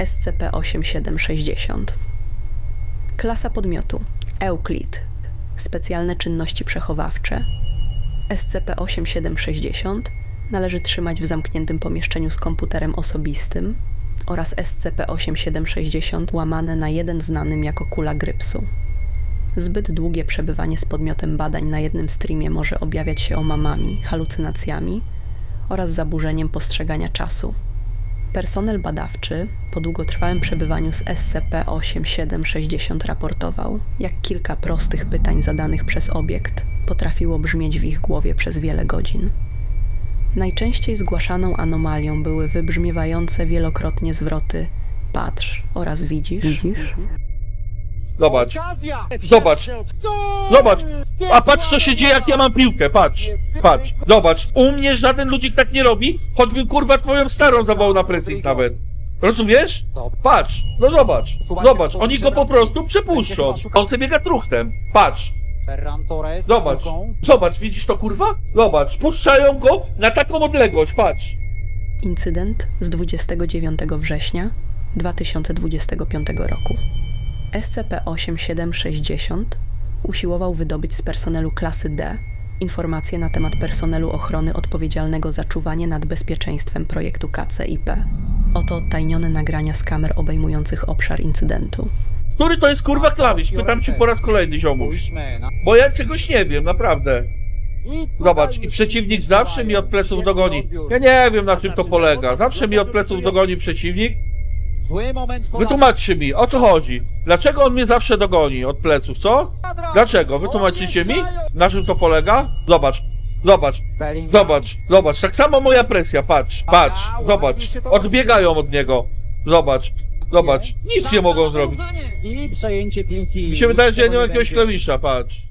SCP-8760. Klasa podmiotu Euclid. Specjalne czynności przechowawcze. SCP-8760 należy trzymać w zamkniętym pomieszczeniu z komputerem osobistym oraz SCP-8760 łamane na jeden znanym jako kula grypsu. Zbyt długie przebywanie z podmiotem badań na jednym streamie może objawiać się omamami, halucynacjami oraz zaburzeniem postrzegania czasu. Personel badawczy po długotrwałym przebywaniu z SCP-8760 raportował, jak kilka prostych pytań zadanych przez obiekt potrafiło brzmieć w ich głowie przez wiele godzin. Najczęściej zgłaszaną anomalią były wybrzmiewające wielokrotnie zwroty patrz oraz widzisz, Zobacz! Zobacz. Zobacz. A patrz co się dzieje jak ja mam piłkę, patrz. Patrz, zobacz. U mnie żaden ludzik tak nie robi, choćbym kurwa twoją starą zawołał na pressing nawet. Rozumiesz? Patrz, no zobacz, zobacz, oni go po prostu przepuszczą. On sobie biega truchtem. Patrz, Ferran Torres. zobacz, zobacz, widzisz to kurwa? Zobacz, puszczają go na taką odległość, patrz. Incydent z 29 września 2025 roku. SCP-8760 usiłował wydobyć z personelu klasy D informacje na temat personelu ochrony odpowiedzialnego za czuwanie nad bezpieczeństwem projektu KCIP. Oto odtajnione nagrania z kamer obejmujących obszar incydentu. Który to jest kurwa klawisz? Pytam cię po raz kolejny, ziomuś. Bo ja czegoś nie wiem, naprawdę. Zobacz, i przeciwnik zawsze mi od pleców dogoni. Ja nie wiem na czym to polega. Zawsze mi od pleców dogoni przeciwnik. Zły moment. Wytłumaczcie mi, o co chodzi? Dlaczego on mnie zawsze dogoni od pleców, co? Dlaczego? Wytłumaczycie mi? Na czym to polega? Zobacz, zobacz, Bellingham. zobacz, zobacz. Tak samo moja presja, patrz, patrz, zobacz. Odbiegają od niego. Zobacz, zobacz. Nic nie mogą zrobić. I przejęcie piłki. Mi się wydaje, że ja nie mam jakiegoś klawisza, patrz.